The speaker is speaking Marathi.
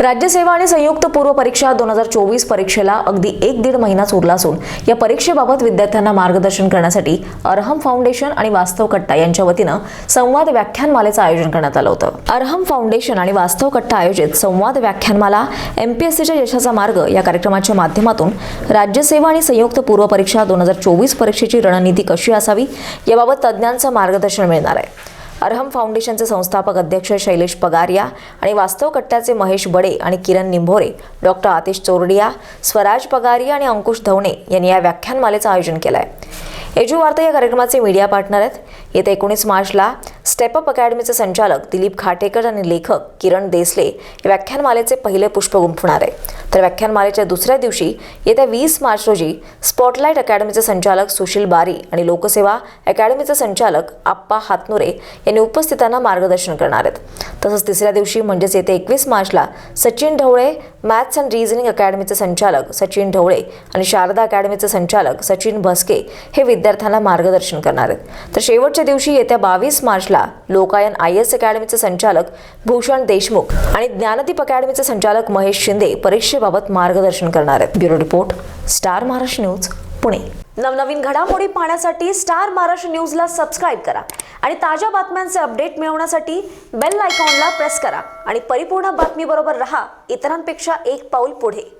राज्यसेवा आणि संयुक्त पूर्व परीक्षा दोन हजार चोवीस परीक्षेला अगदी एक दीड महिनाच उरला असून या परीक्षेबाबत विद्यार्थ्यांना मार्गदर्शन करण्यासाठी अर्हम फाउंडेशन आणि वास्तव कट्टा यांच्या वतीनं संवाद व्याख्यानमालेचं आयोजन करण्यात आलं होतं. अर्हम फाउंडेशन आणि वास्तव कट्टा आयोजित संवाद व्याख्यानमाला एमपीएससीच्या यशाचा मार्ग या कार्यक्रमाच्या माध्यमातून राज्यसेवा आणि संयुक्त पूर्व परीक्षा दोन हजार चोवीस परीक्षेची रणनीती कशी असावी याबाबत तज्ज्ञांचं मार्गदर्शन मिळणार आहे. अर्हम फाउंडेशनचे संस्थापक अध्यक्ष शैलेश पगारिया आणि वास्तव कट्ट्याचे महेश बडे आणि किरण निंभोरे डॉक्टर आतिश चोरडिया स्वराज पगारिया आणि अंकुश धवणे यांनी या व्याख्यानमालेचं आयोजन केलं आहे एजू वार्ता या कार्यक्रमाचे मीडिया पार्टनर आहेत. येत्या एकोणीस मार्चला स्टेपअप अकॅडमीचे संचालक दिलीप खाटेकर आणि लेखक किरण देसले या व्याख्यानमालेचे पहिले पुष्प गुंफणार आहे तर व्याख्यानमालेच्या दुसऱ्या दिवशी येत्या वीस मार्च रोजी स्पॉटलाईट अकॅडमीचे संचालक सुशील बारी आणि लोकसेवा अकॅडमीचे संचालक आप्पा हातनुरे यांनी उपस्थितांना मार्गदर्शन करणार आहेत. तसंच तिसऱ्या दिवशी म्हणजेच येत्या एकवीस मार्चला Sachin Dhawale maths and reasoning अकॅडमीचे संचालक सचिन ढवळे आणि शारदा अकॅडमीचे संचालक सचिन भस्के हे विद्यार्थ्यांना मार्गदर्शन करणार आहेत. तर शेवटच्या दिवशी येत्या बावीस मार्चला लोकायन आय एस अकॅडमीचे संचालक भूषण देशमुख आणि ज्ञानदीप अकॅडमीचे संचालक महेश शिंदे परीक्षेबाबत मार्गदर्शन करणार आहेत. Bureau report Star Maharashtra news Pune. नवनवीन घडामोडी पाहण्यासाठी स्टार महाराष्ट्र न्यूजला सबस्क्राईब करा आणि ताज्या बातम्यांचे अपडेट मिळवण्यासाठी बेल आयकॉनला प्रेस करा आणि परिपूर्ण बातमीबरोबर रहा. इतरांपेक्षा एक पाऊल पुढे.